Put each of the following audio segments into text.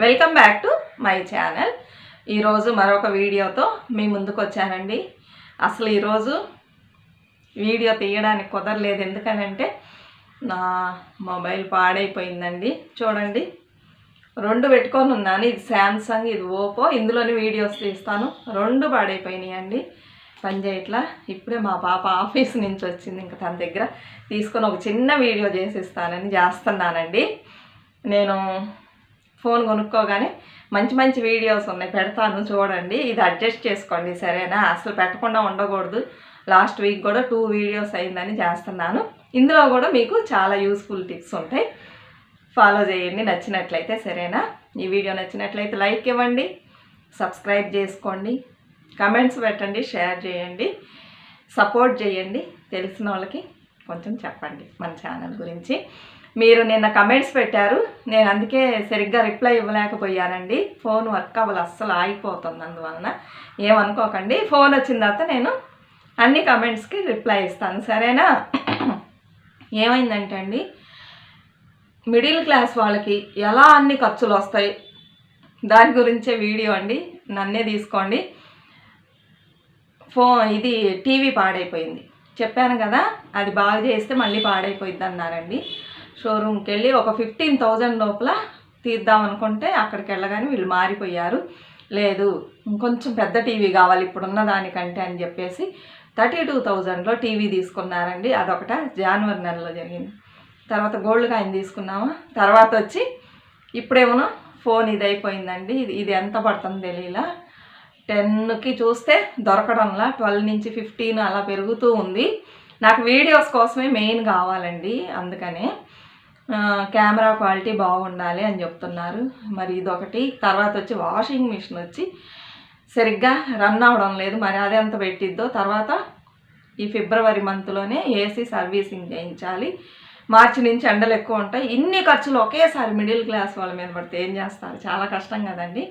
Welcome back to my channel ఈరోజు మరొక వీడియోతో మీ ముందుకు వచ్చానండి. అసలు ఈరోజు వీడియో తీయడానికి కుదరలేదు. ఎందుకనంటే నా మొబైల్ పాడైపోయిందండి. చూడండి. రెండు పెట్టుకొని ఉన్నాను. ఇది శాంసంగ్ ఇది ఓపో ఇందులోని వీడియోస్ తీస్తాను. రెండు పాడైపోయినాయి అండి పని ఇప్పుడే మా పాప ఆఫీస్ నుంచి వచ్చింది. ఇంకా తన దగ్గర తీసుకొని ఒక చిన్న వీడియో చేసిస్తానని చేస్తున్నానండి. నేను ఫోన్ కొనుక్కోగానే మంచి మంచి వీడియోస్ ఉన్నాయి పెడతాను చూడండి. ఇది అడ్జస్ట్ చేసుకోండి సరేనా? అసలు పెట్టకుండా ఉండకూడదు. లాస్ట్ వీక్ కూడా టూ వీడియోస్ అయిందని చేస్తున్నాను. ఇందులో కూడా మీకు చాలా యూస్ఫుల్ టిప్స్ ఉంటాయి. ఫాలో చేయండి నచ్చినట్లయితే సరేనా? ఈ వీడియో నచ్చినట్లయితే లైక్ ఇవ్వండి సబ్స్క్రైబ్ చేసుకోండి కమెంట్స్ పెట్టండి షేర్ చేయండి సపోర్ట్ చేయండి తెలిసిన వాళ్ళకి కొంచెం చెప్పండి మన ఛానల్ గురించి. మీరు నిన్న కమెంట్స్ పెట్టారు. నేను అందుకే సరిగ్గా రిప్లై ఇవ్వలేకపోయానండి. ఫోన్ వర్క్ అవ్వాలి అస్సలు ఆగిపోతుంది అందువలన ఏమనుకోకండి. ఫోన్ వచ్చిన తర్వాత నేను అన్ని కమెంట్స్కి రిప్లై ఇస్తాను. సరేనా? ఏమైందంటే అండి మిడిల్ క్లాస్ వాళ్ళకి ఎలా అన్ని ఖర్చులు వస్తాయి? దాని గురించే వీడియో అండి. నన్నే తీసుకోండి. ఫో ఇది టీవీ పాడైపోయింది. చెప్పాను కదా అది బాగా చేస్తే మళ్ళీ పాడైపోయింది అన్నారండి షోరూమ్కి వెళ్ళి ఒక ఫిఫ్టీన్ థౌజండ్ లోపల తీద్దాం అనుకుంటే అక్కడికి వెళ్ళగానే వీళ్ళు మారిపోయారు. లేదు ఇంకొంచెం పెద్ద టీవీ కావాలి ఇప్పుడున్న దానికంటే అని చెప్పేసి థర్టీ టూ థౌజండ్లో టీవీ తీసుకున్నారండి. అదొకట జనవరి నెలలో జరిగింది. తర్వాత గోల్డ్ కాయిన్ తీసుకున్నాము? తర్వాత వచ్చి ఇప్పుడేమో ఫోన్ ఇది అయిపోయిందండి ఇది ఇది ఎంత పడుతుందో తెలియలా టెన్కి చూస్తే దొరకడంలా ట్వెల్వ్ నుంచి ఫిఫ్టీన్ అలా పెరుగుతూ ఉంది. నాకు వీడియోస్ కోసమే మెయిన్ కావాలండి అందుకనే కెమెరా క్వాలిటీ బాగుండాలి అని చెప్తున్నారు. మరి ఇదొకటి. తర్వాత వచ్చి వాషింగ్ మిషన్ వచ్చి సరిగ్గా రన్ అవడం లేదు. మరి అది ఎంత పెట్టిద్దో తర్వాత ఈ ఫిబ్రవరి మంత్లోనే ఏసీ సర్వీసింగ్ చేయించాలి. మార్చి నుంచి ఎండలు ఎక్కువ ఉంటాయి. ఇన్ని ఖర్చులు ఒకేసారి మిడిల్ క్లాస్ వాళ్ళ మీద పడితే ఏం చేస్తారు? చాలా కష్టం కదండి.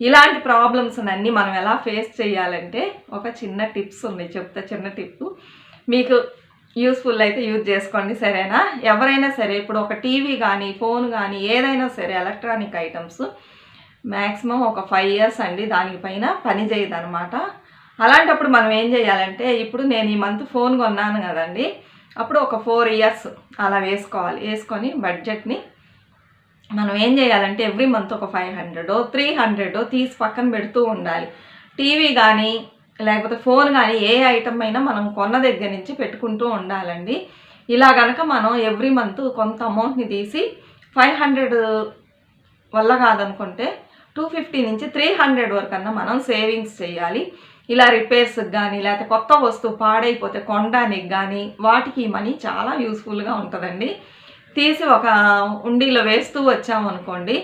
ఇలాంటి ప్రాబ్లమ్స్ అన్నీ మనం ఎలా ఫేస్ చేయాలంటే ఒక చిన్న టిప్స్ ఉన్నాయి చెప్తా చిన్న టిప్ మీకు యూస్ఫుల్ అయితే యూజ్ చేసుకోండి సరేనా? ఎవరైనా సరే ఇప్పుడు ఒక టీవీ కానీ ఫోన్ కానీ ఏదైనా సరే ఎలక్ట్రానిక్ ఐటమ్స్ మ్యాక్సిమం ఒక ఫైవ్ ఇయర్స్ అండి దానిపైన పని అనమాట అలాంటప్పుడు మనం ఏం చేయాలంటే ఇప్పుడు నేను ఈ మంత్ ఫోన్ కొన్నాను కదండి అప్పుడు ఒక ఫోర్ ఇయర్స్ అలా వేసుకోవాలి వేసుకొని బడ్జెట్ని మనం ఏం చేయాలంటే ఎవ్రీ మంత్ ఒక ఫైవ్ హండ్రెడో త్రీ హండ్రెడో తీసి పక్కన పెడుతూ ఉండాలి. టీవీ కానీ లేకపోతే ఫోన్ కానీ ఏ ఐటమ్ అయినా మనం కొన్న దగ్గర నుంచి పెట్టుకుంటూ ఉండాలండి. ఇలా కనుక మనం ఎవ్రీ మంత్ కొంత అమౌంట్ని తీసి ఫైవ్ హండ్రెడ్ వల్ల కాదనుకుంటే టూ ఫిఫ్టీ నుంచి త్రీ హండ్రెడ్ వరకు అన్నా మనం సేవింగ్స్ చేయాలి. ఇలా రిపేర్స్కి కానీ లేకపోతే కొత్త వస్తువు పాడైపోతే కొనడానికి కానీ వాటికి మనీ చాలా యూస్ఫుల్గా ఉంటుందండి. తీసి ఒక ఉండీలో వేస్తూ వచ్చామనుకోండి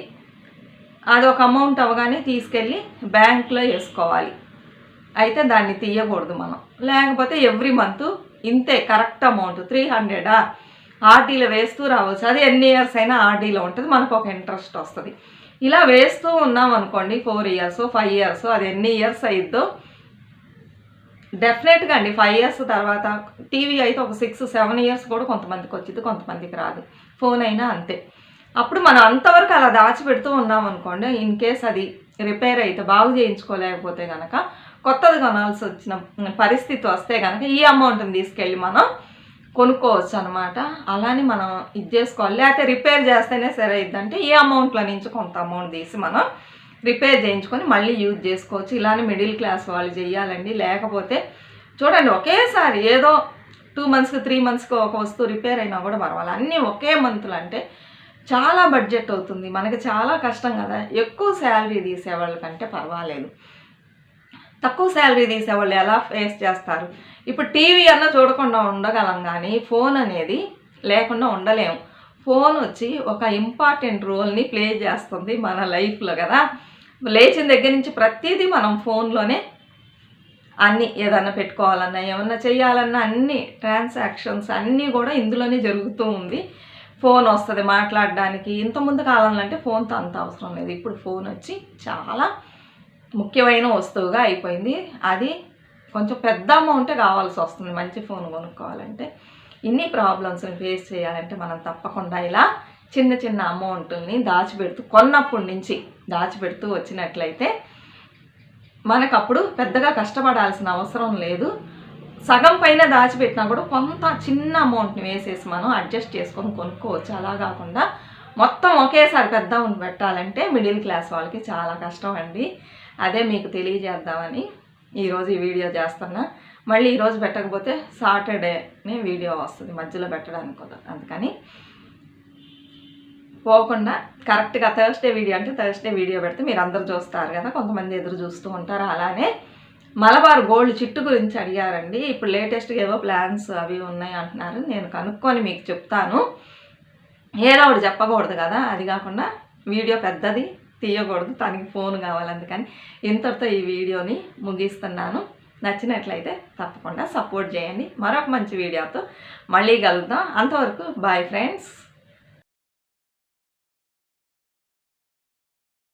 అది ఒక అమౌంట్ అవగానే తీసుకెళ్ళి బ్యాంక్లో వేసుకోవాలి. అయితే దాన్ని తీయకూడదు మనం. లేకపోతే ఎవ్రీ మంత్ ఇంతే కరెక్ట్ అమౌంట్ త్రీ హండ్రెడా? ఆర్డీలో వేస్తూ రావచ్చు. అది ఎన్ని ఇయర్స్ అయినా ఆర్డీలో ఉంటుంది. మనకు ఒక ఇంట్రెస్ట్ వస్తుంది. ఇలా వేస్తూ ఉన్నాం అనుకోండి ఫోర్ ఇయర్స్ ఫైవ్ ఇయర్స్ అది ఎన్ని ఇయర్స్ అయిద్దో డెఫినెట్గా అండి. ఫైవ్ ఇయర్స్ తర్వాత టీవీ అయితే ఒక సిక్స్ సెవెన్ ఇయర్స్ కూడా కొంతమందికి వచ్చింది కొంతమందికి రాదు. ఫోన్ అయినా అంతే. అప్పుడు మనం అంతవరకు అలా దాచిపెడుతూ ఉన్నాం అనుకోండి ఇన్ కేస్ అది రిపేర్ అయితే బాగు చేయించుకోలేకపోతే కనుక కొత్తది కొనాల్సి వచ్చిన పరిస్థితి వస్తే కనుక ఈ అమౌంట్ని తీసుకెళ్ళి మనం కొనుక్కోవచ్చు అనమాట అలానే మనం ఇది చేసుకోవాలి. లేకపోతే రిపేర్ చేస్తేనే సరే ఇద్దంటే ఈ అమౌంట్లో నుంచి కొంత అమౌంట్ తీసి మనం రిపేర్ చేయించుకొని మళ్ళీ యూజ్ చేసుకోవచ్చు. ఇలానే మిడిల్ క్లాస్ వాళ్ళు చేయాలండి. లేకపోతే చూడండి ఒకేసారి ఏదో టూ మంత్స్కి త్రీ మంత్స్కి ఒక వస్తువు రిపేర్ అయినా కూడా పర్వాలేదు. అన్నీ ఒకే మంత్లు అంటే చాలా బడ్జెట్ అవుతుంది. మనకి చాలా కష్టం కదా. ఎక్కువ శాలరీ తీసేవాళ్ళకంటే పర్వాలేదు. తక్కువ శాలరీ తీసేవాళ్ళు ఎలా ఫేస్ చేస్తారు? ఇప్పుడు టీవీ అన్న చూడకుండా ఉండగలం కానీ ఫోన్ అనేది లేకుండా ఉండలేము. ఫోన్ వచ్చి ఒక ఇంపార్టెంట్ రోల్ని ప్లే చేస్తుంది మన లైఫ్లో కదా. లేచిన దగ్గర నుంచి ప్రతిదీ మనం ఫోన్లోనే అన్నీ ఏదన్నా పెట్టుకోవాలన్నా ఏమన్నా చేయాలన్నా అన్ని ట్రాన్సాక్షన్స్ అన్నీ కూడా ఇందులోనే జరుగుతూ ఉంది. ఫోన్ వస్తుంది మాట్లాడడానికి ఇంతకుముందు కాలంలో అంటే ఫోన్తో అంత అవసరం లేదు. ఇప్పుడు ఫోన్ వచ్చి చాలా ముఖ్యమైన వస్తువుగా అయిపోయింది. అది కొంచెం పెద్ద అమౌంటే కావాల్సి వస్తుంది మంచి ఫోన్ కొనుక్కోవాలంటే. ఇన్ని ప్రాబ్లమ్స్ని ఫేస్ చేయాలంటే మనం తప్పకుండా ఇలా చిన్న చిన్న అమౌంట్ని దాచిపెడుతూ కొన్నప్పటి నుంచి దాచిపెడుతూ వచ్చినట్లయితే మనకు అప్పుడు పెద్దగా కష్టపడాల్సిన అవసరం లేదు. సగం పైన దాచిపెట్టినా కూడా కొంత చిన్న అమౌంట్ని వేసేసి మనం అడ్జస్ట్ చేసుకొని కొనుక్కోవచ్చు. అలా కాకుండా మొత్తం ఒకేసారి పెద్ద అమౌంట్ పెట్టాలంటే మిడిల్ క్లాస్ వాళ్ళకి చాలా కష్టం అండి. అదే మీకు తెలియజేద్దామని ఈరోజు ఈ వీడియో చేస్తున్నా. మళ్ళీ ఈరోజు పెట్టకపోతే సాటర్డేనే వీడియో వస్తుంది మధ్యలో పెట్టడానికి కుదరదు అందుకని పోకుండా కరెక్ట్గా థర్స్డే వీడియో అంటే థర్స్డే వీడియో పెడితే మీరు అందరు చూస్తారు కదా కొంతమంది ఎదురు చూస్తూ ఉంటారు. అలానే మలబార్ గోల్డ్ చిట్టు గురించి అడిగారండి. ఇప్పుడు లేటెస్ట్గా ఏవో ప్లాన్స్ అవి ఉన్నాయి అంటున్నారు. నేను కనుక్కొని మీకు చెప్తాను. ఏదో ఒకటి చెప్పకూడదు కదా. అది కాకుండా వీడియో పెద్దది తీయకూడదు. తనకి ఫోన్ కావాలి అందుకని ఇంతటితో ఈ వీడియోని ముగిస్తున్నాను. నచ్చినట్లయితే తప్పకుండా సపోర్ట్ చేయండి. మరొక మంచి వీడియోతో మళ్ళీ కలుద్దాం. అంతవరకు బాయ్ ఫ్రెండ్స్.